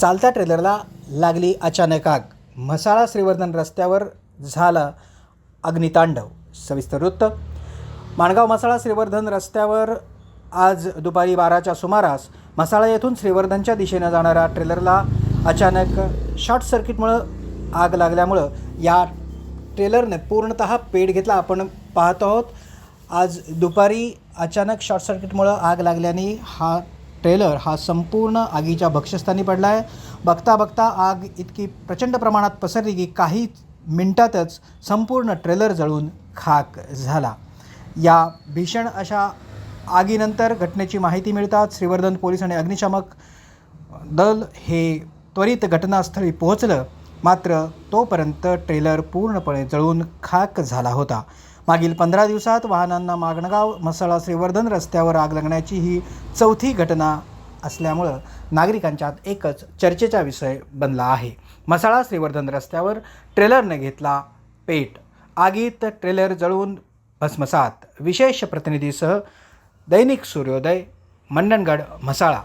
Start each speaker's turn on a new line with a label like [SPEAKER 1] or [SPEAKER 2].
[SPEAKER 1] चालत्या ट्रेलरला लागली अचानक आग. म्हसाळा श्रीवर्धन रस्त्यावर झाला अग्नितांडव. सविस्तर वृत्त. माणगाव म्हसाळा श्रीवर्धन रस्त्यावर आज दुपारी बाराच्या सुमारास म्हसाळा येथून श्रीवर्धनच्या दिशेनं जाणाऱ्या ट्रेलरला अचानक शॉर्ट सर्किटमुळं आग लागल्यामुळं या ट्रेलरने पूर्णतः पेट घेतला. आपण पाहत आहोत आज दुपारी अचानक शॉर्ट सर्किटमुळं आग लागल्याने हा ट्रेलर हा संपूर्ण आगीच्या भक्ष्यस्थानी पडला आहे. बघता बघता आग इतकी प्रचंड प्रमाणात पसरली की काही मिनटातच संपूर्ण ट्रेलर जळून खाक झाला. या भीषण अशा आगीनंतर घटनेची माहिती मिळताच श्रीवर्धन पोलीस आणि अग्निशामक दल हे त्वरित घटनास्थळी पोहोचलं. मात्र तोपर्यंत ट्रेलर पूर्णपणे जळून खाक झाला होता. मागील पंधरा दिवसात वाहनांना मागणगाव मसाळा श्रीवर्धन रस्त्यावर आग लागण्याची ही चौथी घटना असल्यामुळं नागरिकांच्यात एकच चर्चेचा विषय बनला आहे. मसाळा श्रीवर्धन रस्त्यावर ट्रेलरने घेतला पेट. आगीत ट्रेलर जळून भस्मसात. विशेष प्रतिनिधीसह दैनिक सूर्योदय मंडणगड म्हसाळा.